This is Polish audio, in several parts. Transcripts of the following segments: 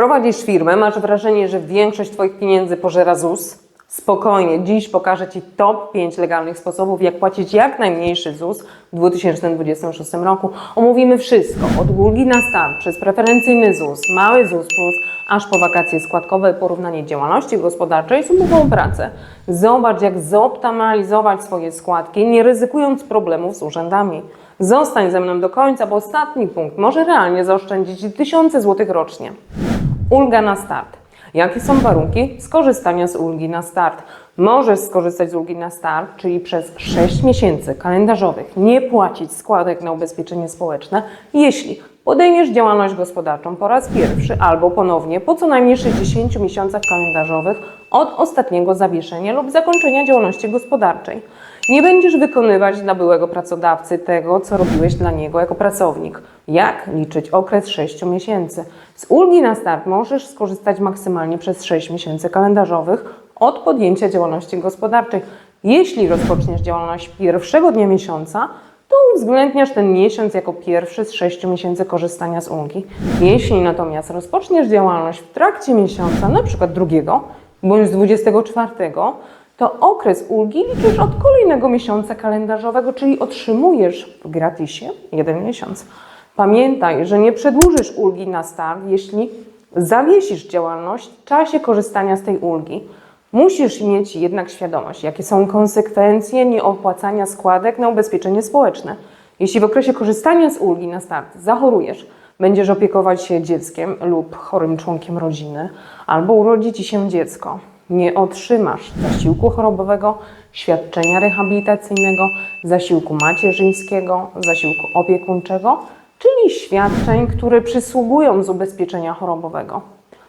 Prowadzisz firmę, masz wrażenie, że większość Twoich pieniędzy pożera ZUS? Spokojnie, dziś pokażę Ci top 5 legalnych sposobów, jak płacić jak najmniejszy ZUS w 2026 roku. Omówimy wszystko, od ulgi na start, przez preferencyjny ZUS, mały ZUS plus, aż po wakacje składkowe, porównanie działalności gospodarczej z umową pracę. Zobacz, jak zoptymalizować swoje składki, nie ryzykując problemów z urzędami. Zostań ze mną do końca, bo ostatni punkt może realnie zaoszczędzić tysiące złotych rocznie. Ulga na start. Jakie są warunki skorzystania z ulgi na start? Możesz skorzystać z ulgi na start, czyli przez 6 miesięcy kalendarzowych nie płacić składek na ubezpieczenie społeczne, jeśli podejmiesz działalność gospodarczą po raz pierwszy albo ponownie po co najmniej 60 miesiącach kalendarzowych od ostatniego zawieszenia lub zakończenia działalności gospodarczej. Nie będziesz wykonywać dla byłego pracodawcy tego, co robiłeś dla niego jako pracownik. Jak liczyć okres 6 miesięcy? Z ulgi na start możesz skorzystać maksymalnie przez 6 miesięcy kalendarzowych od podjęcia działalności gospodarczej. Jeśli rozpoczniesz działalność pierwszego dnia miesiąca, to uwzględniasz ten miesiąc jako pierwszy z 6 miesięcy korzystania z ulgi. Jeśli natomiast rozpoczniesz działalność w trakcie miesiąca, przykład drugiego bądź z 24, to okres ulgi liczysz od kolejnego miesiąca kalendarzowego, czyli otrzymujesz w gratisie jeden miesiąc. Pamiętaj, że nie przedłużysz ulgi na start, jeśli zawiesisz działalność w czasie korzystania z tej ulgi. Musisz mieć jednak świadomość, jakie są konsekwencje nieopłacania składek na ubezpieczenie społeczne. Jeśli w okresie korzystania z ulgi na start zachorujesz, będziesz opiekować się dzieckiem lub chorym członkiem rodziny, albo urodzi ci się dziecko, nie otrzymasz zasiłku chorobowego, świadczenia rehabilitacyjnego, zasiłku macierzyńskiego, zasiłku opiekuńczego, czyli świadczeń, które przysługują z ubezpieczenia chorobowego.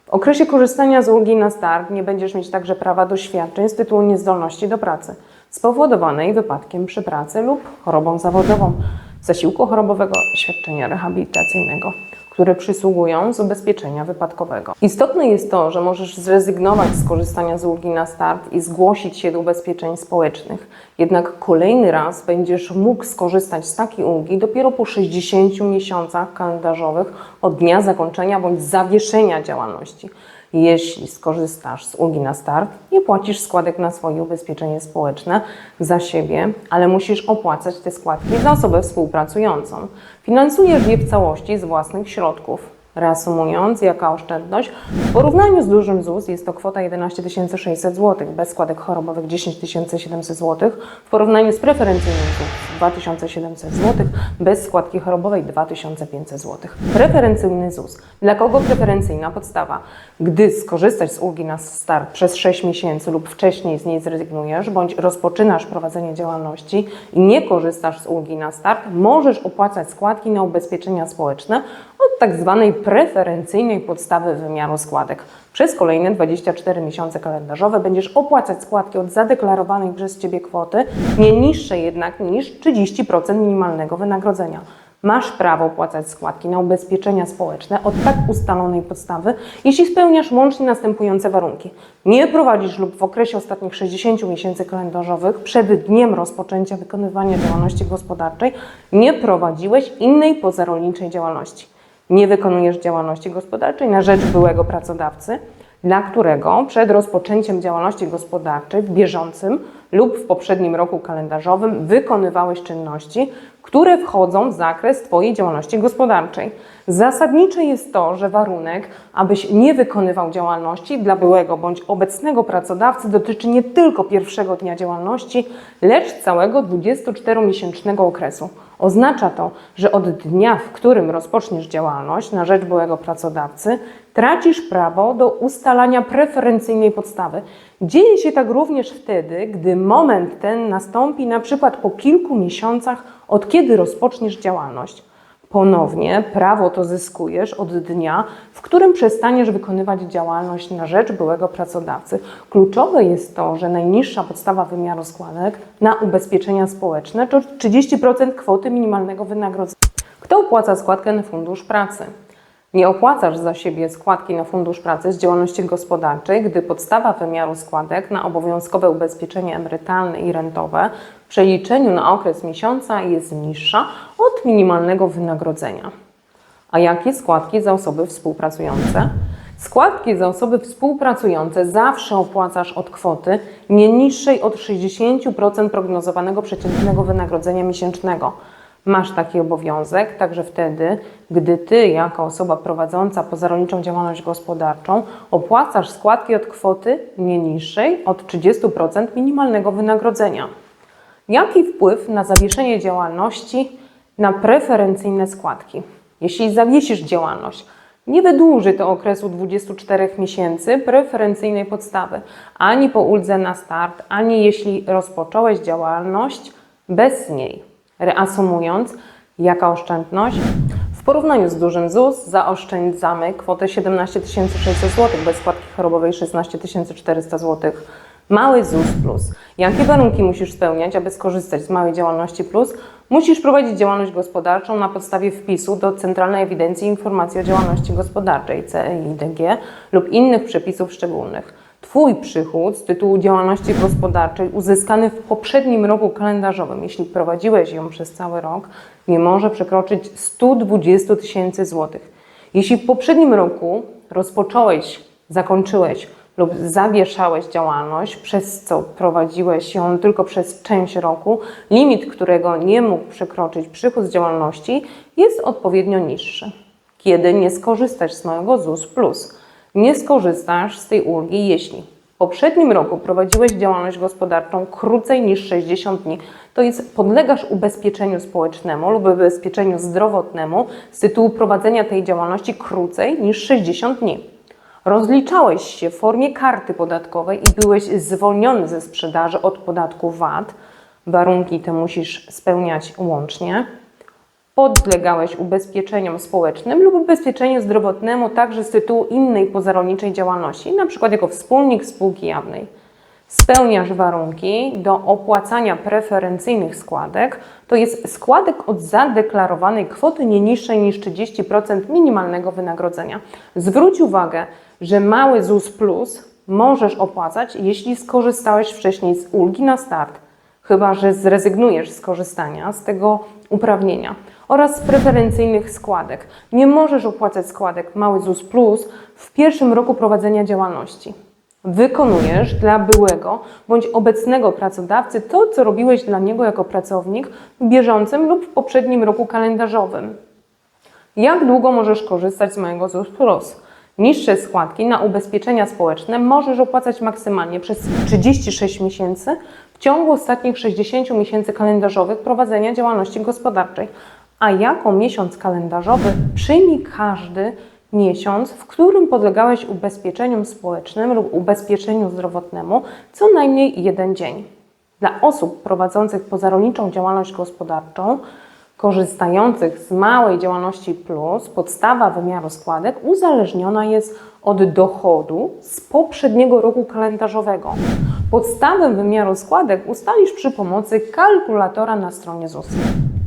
W okresie korzystania z ulgi na start nie będziesz mieć także prawa do świadczeń z tytułu niezdolności do pracy spowodowanej wypadkiem przy pracy lub chorobą zawodową, zasiłku chorobowego, świadczenia rehabilitacyjnego, które przysługują z ubezpieczenia wypadkowego. Istotne jest to, że możesz zrezygnować z korzystania z ulgi na start i zgłosić się do ubezpieczeń społecznych. Jednak kolejny raz będziesz mógł skorzystać z takiej ulgi dopiero po 60 miesiącach kalendarzowych od dnia zakończenia bądź zawieszenia działalności. Jeśli skorzystasz z ulgi na start, nie płacisz składek na swoje ubezpieczenie społeczne za siebie, ale musisz opłacać te składki za osobę współpracującą. Finansujesz je w całości z własnych środków. Reasumując, jaka oszczędność? W porównaniu z dużym ZUS jest to kwota 11 600 zł, bez składek chorobowych 10 700 zł, w porównaniu z preferencyjnym ZUS 2700 zł, bez składki chorobowej 2500 zł. Preferencyjny ZUS. Dla kogo preferencyjna podstawa? Gdy skorzystasz z ulgi na start przez 6 miesięcy lub wcześniej z niej zrezygnujesz, bądź rozpoczynasz prowadzenie działalności i nie korzystasz z ulgi na start, możesz opłacać składki na ubezpieczenia społeczne od tak zwanej preferencyjnej podstawy wymiaru składek. Przez kolejne 24 miesiące kalendarzowe będziesz opłacać składki od zadeklarowanej przez Ciebie kwoty, nie niższe jednak niż 30% minimalnego wynagrodzenia. Masz prawo opłacać składki na ubezpieczenia społeczne od tak ustalonej podstawy, jeśli spełniasz łącznie następujące warunki. Nie prowadzisz lub w okresie ostatnich 60 miesięcy kalendarzowych przed dniem rozpoczęcia wykonywania działalności gospodarczej nie prowadziłeś innej pozarolniczej działalności nie wykonujesz działalności gospodarczej na rzecz byłego pracodawcy, dla którego przed rozpoczęciem działalności gospodarczej w bieżącym lub w poprzednim roku kalendarzowym wykonywałeś czynności, które wchodzą w zakres Twojej działalności gospodarczej. Zasadnicze jest to, że warunek, abyś nie wykonywał działalności dla byłego bądź obecnego pracodawcy dotyczy nie tylko pierwszego dnia działalności, lecz całego 24-miesięcznego okresu. Oznacza to, że od dnia, w którym rozpoczniesz działalność na rzecz byłego pracodawcy, tracisz prawo do ustalania preferencyjnej podstawy. Dzieje się tak również wtedy, gdy moment ten nastąpi na przykład po kilku miesiącach od kiedy rozpoczniesz działalność. Ponownie prawo to zyskujesz od dnia, w którym przestaniesz wykonywać działalność na rzecz byłego pracodawcy. Kluczowe jest to, że najniższa podstawa wymiaru składek na ubezpieczenia społeczne to 30% kwoty minimalnego wynagrodzenia. Kto opłaca składkę na fundusz pracy? Nie opłacasz za siebie składki na Fundusz Pracy z działalności gospodarczej, gdy podstawa wymiaru składek na obowiązkowe ubezpieczenie emerytalne i rentowe przeliczeniu na okres miesiąca jest niższa od minimalnego wynagrodzenia. A jakie składki za osoby współpracujące? Składki za osoby współpracujące zawsze opłacasz od kwoty nie niższej od 60% prognozowanego przeciętnego wynagrodzenia miesięcznego. Masz taki obowiązek także wtedy, gdy Ty, jako osoba prowadząca pozarolniczą działalność gospodarczą, opłacasz składki od kwoty nie niższej od 30% minimalnego wynagrodzenia. Jaki wpływ na zawieszenie działalności na preferencyjne składki? Jeśli zawiesisz działalność, nie wydłuży to okresu 24 miesięcy preferencyjnej podstawy, ani po uldze na start, ani jeśli rozpocząłeś działalność bez niej. Reasumując, jaka oszczędność? W porównaniu z dużym ZUS zaoszczędzamy kwotę 17 600 zł, bez składki chorobowej 16 400 zł. Mały ZUS Plus. Jakie warunki musisz spełniać, aby skorzystać z małej działalności plus? Musisz prowadzić działalność gospodarczą na podstawie wpisu do Centralnej Ewidencji Informacji o Działalności Gospodarczej CEIDG lub innych przepisów szczególnych. Twój przychód z tytułu działalności gospodarczej uzyskany w poprzednim roku kalendarzowym, jeśli prowadziłeś ją przez cały rok, nie może przekroczyć 120 tysięcy złotych. Jeśli w poprzednim roku rozpocząłeś, zakończyłeś lub zawieszałeś działalność, przez co prowadziłeś ją tylko przez część roku, limit, którego nie mógł przekroczyć przychód z działalności, jest odpowiednio niższy. Kiedy nie skorzystasz z małego ZUS Plus? Nie skorzystasz z tej ulgi, jeśli w poprzednim roku prowadziłeś działalność gospodarczą krócej niż 60 dni, to jest podlegasz ubezpieczeniu społecznemu lub ubezpieczeniu zdrowotnemu z tytułu prowadzenia tej działalności krócej niż 60 dni. Rozliczałeś się w formie karty podatkowej i byłeś zwolniony ze sprzedaży od podatku VAT. Warunki te musisz spełniać łącznie. Podlegałeś ubezpieczeniom społecznym lub ubezpieczeniu zdrowotnemu także z tytułu innej pozarolniczej działalności, np. jako wspólnik spółki jawnej. Spełniasz warunki do opłacania preferencyjnych składek, to jest składek od zadeklarowanej kwoty nie niższej niż 30% minimalnego wynagrodzenia. Zwróć uwagę, że mały ZUS Plus możesz opłacać, jeśli skorzystałeś wcześniej z ulgi na start, chyba że zrezygnujesz z korzystania z tego uprawnienia oraz z preferencyjnych składek. Nie możesz opłacać składek mały ZUS Plus w pierwszym roku prowadzenia działalności. Wykonujesz dla byłego bądź obecnego pracodawcy to, co robiłeś dla niego jako pracownik w bieżącym lub w poprzednim roku kalendarzowym. Jak długo możesz korzystać z mojego ZUS Plus? Niższe składki na ubezpieczenia społeczne możesz opłacać maksymalnie przez 36 miesięcy w ciągu ostatnich 60 miesięcy kalendarzowych prowadzenia działalności gospodarczej. A jako miesiąc kalendarzowy przyjmij każdy miesiąc, w którym podlegałeś ubezpieczeniom społecznym lub ubezpieczeniu zdrowotnemu co najmniej jeden dzień. Dla osób prowadzących pozarolniczą działalność gospodarczą, korzystających z małej działalności plus, podstawa wymiaru składek uzależniona jest od dochodu z poprzedniego roku kalendarzowego. Podstawę wymiaru składek ustalisz przy pomocy kalkulatora na stronie ZUS.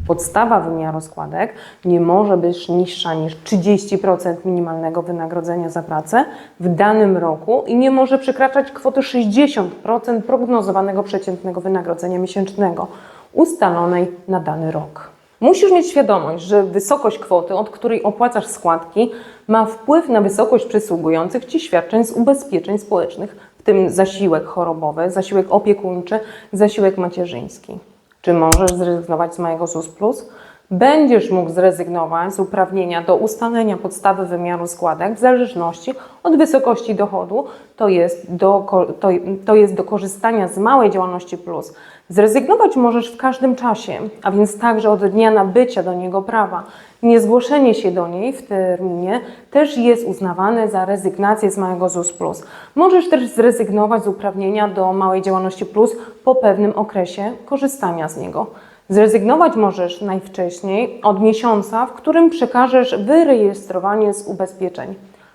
Podstawa wymiaru składek nie może być niższa niż 30% minimalnego wynagrodzenia za pracę w danym roku i nie może przekraczać kwoty 60% prognozowanego przeciętnego wynagrodzenia miesięcznego ustalonej na dany rok. Musisz mieć świadomość, że wysokość kwoty, od której opłacasz składki, ma wpływ na wysokość przysługujących Ci świadczeń z ubezpieczeń społecznych, w tym zasiłek chorobowy, zasiłek opiekuńczy, zasiłek macierzyński. Czy możesz zrezygnować z mojego ZUS Plus? Będziesz mógł zrezygnować z uprawnienia do ustalenia podstawy wymiaru składek w zależności od wysokości dochodu, to jest do, to, to jest do korzystania z małej działalności plus. Zrezygnować możesz w każdym czasie, a więc także od dnia nabycia do niego prawa. Niezgłoszenie się do niej w terminie też jest uznawane za rezygnację z małego ZUS Plus. Możesz też zrezygnować z uprawnienia do małej działalności plus po pewnym okresie korzystania z niego. Zrezygnować możesz najwcześniej od miesiąca, w którym przekażesz wyrejestrowanie z ubezpieczeń.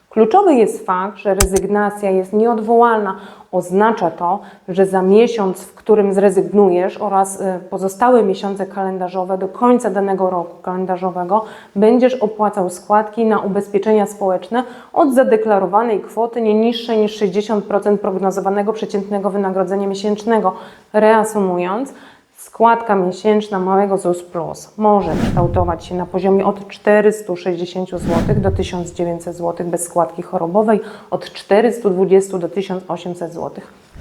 Kluczowy jest fakt, że rezygnacja jest nieodwołalna. Oznacza to, że za miesiąc, w którym zrezygnujesz oraz y, pozostałe miesiące kalendarzowe do końca danego roku kalendarzowego będziesz opłacał składki na ubezpieczenia społeczne od zadeklarowanej kwoty nie niższej niż 60% prognozowanego przeciętnego wynagrodzenia miesięcznego. Reasumując, Składka miesięczna małego ZUS Plus może kształtować się na poziomie od 460 zł do 1900 zł bez składki chorobowej, od 420 do 1800 zł.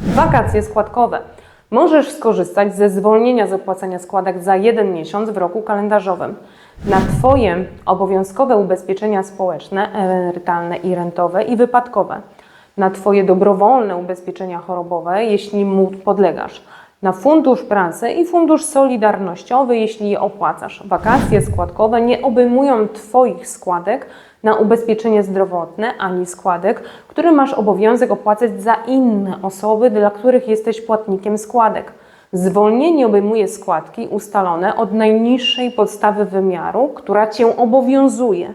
Wakacje składkowe. Możesz skorzystać ze zwolnienia z opłacania składek za jeden miesiąc w roku kalendarzowym. Na Twoje obowiązkowe ubezpieczenia społeczne, emerytalne i rentowe i wypadkowe. Na Twoje dobrowolne ubezpieczenia chorobowe, jeśli mu podlegasz na fundusz pracy i fundusz solidarnościowy, jeśli je opłacasz. Wakacje składkowe nie obejmują Twoich składek na ubezpieczenie zdrowotne ani składek, które masz obowiązek opłacać za inne osoby, dla których jesteś płatnikiem składek. Zwolnienie obejmuje składki ustalone od najniższej podstawy wymiaru, która Cię obowiązuje.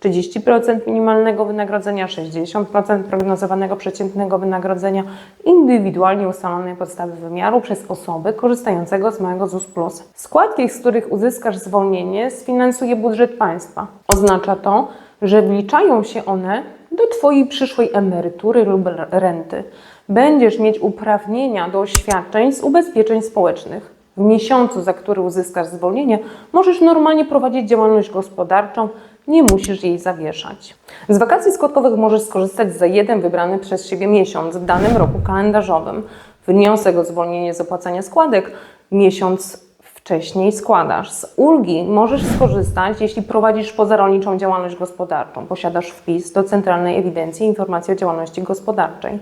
30% minimalnego wynagrodzenia, 60% prognozowanego przeciętnego wynagrodzenia indywidualnie ustalonej podstawy wymiaru przez osoby korzystającego z małego ZUS Plus. Składki, z których uzyskasz zwolnienie, sfinansuje budżet państwa. Oznacza to, że wliczają się one do Twojej przyszłej emerytury lub renty. Będziesz mieć uprawnienia do świadczeń z ubezpieczeń społecznych. W miesiącu, za który uzyskasz zwolnienie, możesz normalnie prowadzić działalność gospodarczą, nie musisz jej zawieszać. Z wakacji składkowych możesz skorzystać za jeden wybrany przez siebie miesiąc w danym roku kalendarzowym. Wniosek o zwolnienie z opłacania składek miesiąc wcześniej składasz. Z ulgi możesz skorzystać, jeśli prowadzisz pozarolniczą działalność gospodarczą, posiadasz wpis do Centralnej Ewidencji Informacji o Działalności Gospodarczej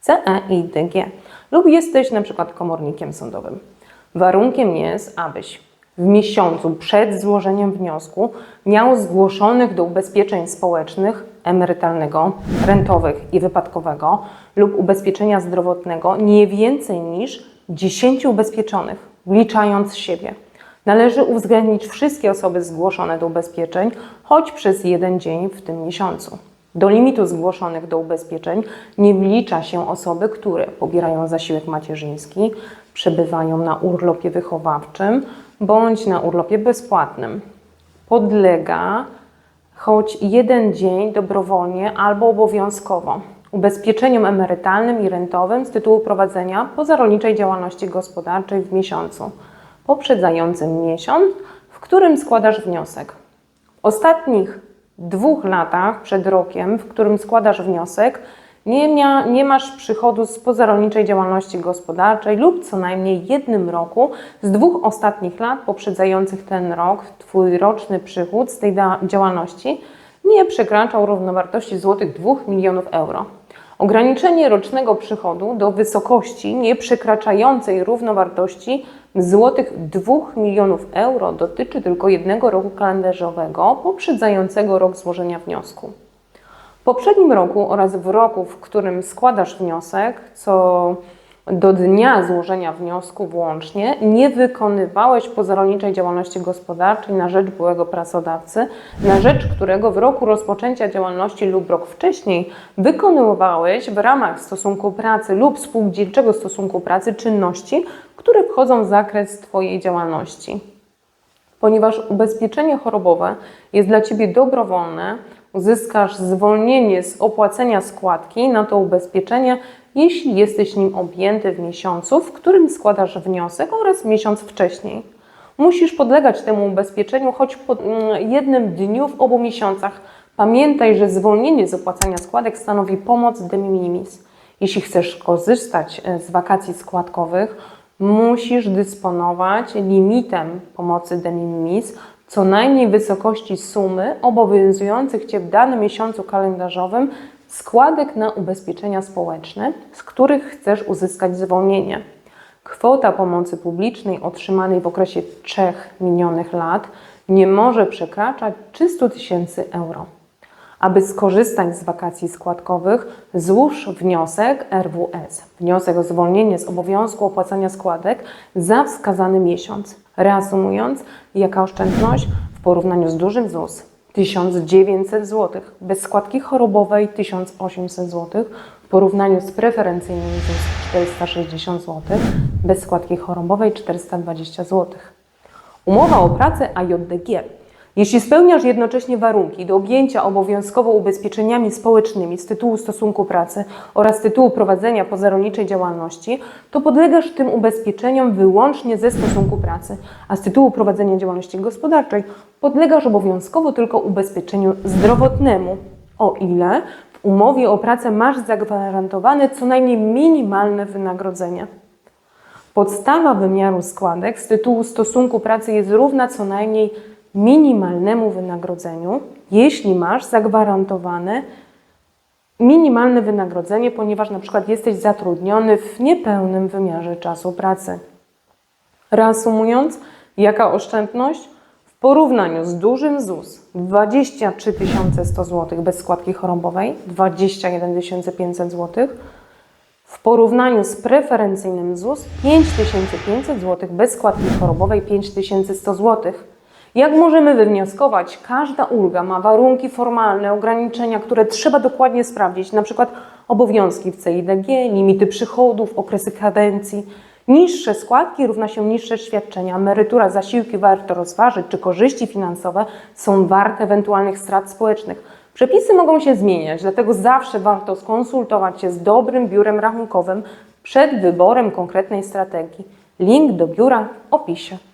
CEIDG lub jesteś przykład komornikiem sądowym. Warunkiem jest, abyś w miesiącu przed złożeniem wniosku miał zgłoszonych do ubezpieczeń społecznych, emerytalnego, rentowych i wypadkowego lub ubezpieczenia zdrowotnego nie więcej niż 10 ubezpieczonych, wliczając siebie. Należy uwzględnić wszystkie osoby zgłoszone do ubezpieczeń, choć przez jeden dzień w tym miesiącu. Do limitu zgłoszonych do ubezpieczeń nie wlicza się osoby, które pobierają zasiłek macierzyński, przebywają na urlopie wychowawczym bądź na urlopie bezpłatnym. Podlega choć jeden dzień dobrowolnie albo obowiązkowo ubezpieczeniom emerytalnym i rentowym z tytułu prowadzenia pozarolniczej działalności gospodarczej w miesiącu poprzedzającym miesiąc, w którym składasz wniosek. W ostatnich dwóch latach przed rokiem, w którym składasz wniosek, nie, mia, nie masz przychodu z pozarolniczej działalności gospodarczej lub co najmniej jednym roku z dwóch ostatnich lat poprzedzających ten rok, Twój roczny przychód z tej działalności nie przekraczał równowartości złotych 2 milionów euro. Ograniczenie rocznego przychodu do wysokości nie przekraczającej równowartości złotych 2 milionów euro dotyczy tylko jednego roku kalendarzowego poprzedzającego rok złożenia wniosku. W poprzednim roku oraz w roku, w którym składasz wniosek, co do dnia złożenia wniosku włącznie, nie wykonywałeś pozarolniczej działalności gospodarczej na rzecz byłego pracodawcy, na rzecz którego w roku rozpoczęcia działalności lub rok wcześniej wykonywałeś w ramach stosunku pracy lub spółdzielczego stosunku pracy czynności, które wchodzą w zakres Twojej działalności. Ponieważ ubezpieczenie chorobowe jest dla Ciebie dobrowolne, uzyskasz zwolnienie z opłacenia składki na to ubezpieczenie, jeśli jesteś nim objęty w miesiącu, w którym składasz wniosek oraz miesiąc wcześniej. Musisz podlegać temu ubezpieczeniu choć po mm, jednym dniu w obu miesiącach. Pamiętaj, że zwolnienie z opłacania składek stanowi pomoc de minimis. Jeśli chcesz korzystać e, z wakacji składkowych, musisz dysponować limitem pomocy de minimis co najmniej wysokości sumy obowiązujących Cię w danym miesiącu kalendarzowym składek na ubezpieczenia społeczne, z których chcesz uzyskać zwolnienie. Kwota pomocy publicznej otrzymanej w okresie trzech minionych lat nie może przekraczać 300 tysięcy euro. Aby skorzystać z wakacji składkowych, złóż wniosek RWS, wniosek o zwolnienie z obowiązku opłacania składek za wskazany miesiąc. Reasumując, jaka oszczędność w porównaniu z dużym ZUS? 1900 zł, bez składki chorobowej 1800 zł, w porównaniu z preferencyjnym ZUS 460 zł, bez składki chorobowej 420 zł. Umowa o pracę AJDG Jeśli spełniasz jednocześnie warunki do objęcia obowiązkowo ubezpieczeniami społecznymi z tytułu stosunku pracy oraz tytułu prowadzenia pozarolniczej działalności, to podlegasz tym ubezpieczeniom wyłącznie ze stosunku pracy, a z tytułu prowadzenia działalności gospodarczej podlegasz obowiązkowo tylko ubezpieczeniu zdrowotnemu, o ile w umowie o pracę masz zagwarantowane co najmniej minimalne wynagrodzenie. Podstawa wymiaru składek z tytułu stosunku pracy jest równa co najmniej minimalnemu wynagrodzeniu, jeśli masz zagwarantowane minimalne wynagrodzenie, ponieważ na przykład jesteś zatrudniony w niepełnym wymiarze czasu pracy. Reasumując, jaka oszczędność? W porównaniu z dużym ZUS 23 100 zł bez składki chorobowej, 21 500 zł, w porównaniu z preferencyjnym ZUS 5500 zł bez składki chorobowej 5100 zł. Jak możemy wywnioskować, każda ulga ma warunki formalne, ograniczenia, które trzeba dokładnie sprawdzić, na przykład obowiązki w CIDG, limity przychodów, okresy kadencji. Niższe składki równa się niższe świadczenia, emerytura, zasiłki warto rozważyć, czy korzyści finansowe są warte ewentualnych strat społecznych. Przepisy mogą się zmieniać, dlatego zawsze warto skonsultować się z dobrym biurem rachunkowym przed wyborem konkretnej strategii. Link do biura w opisie.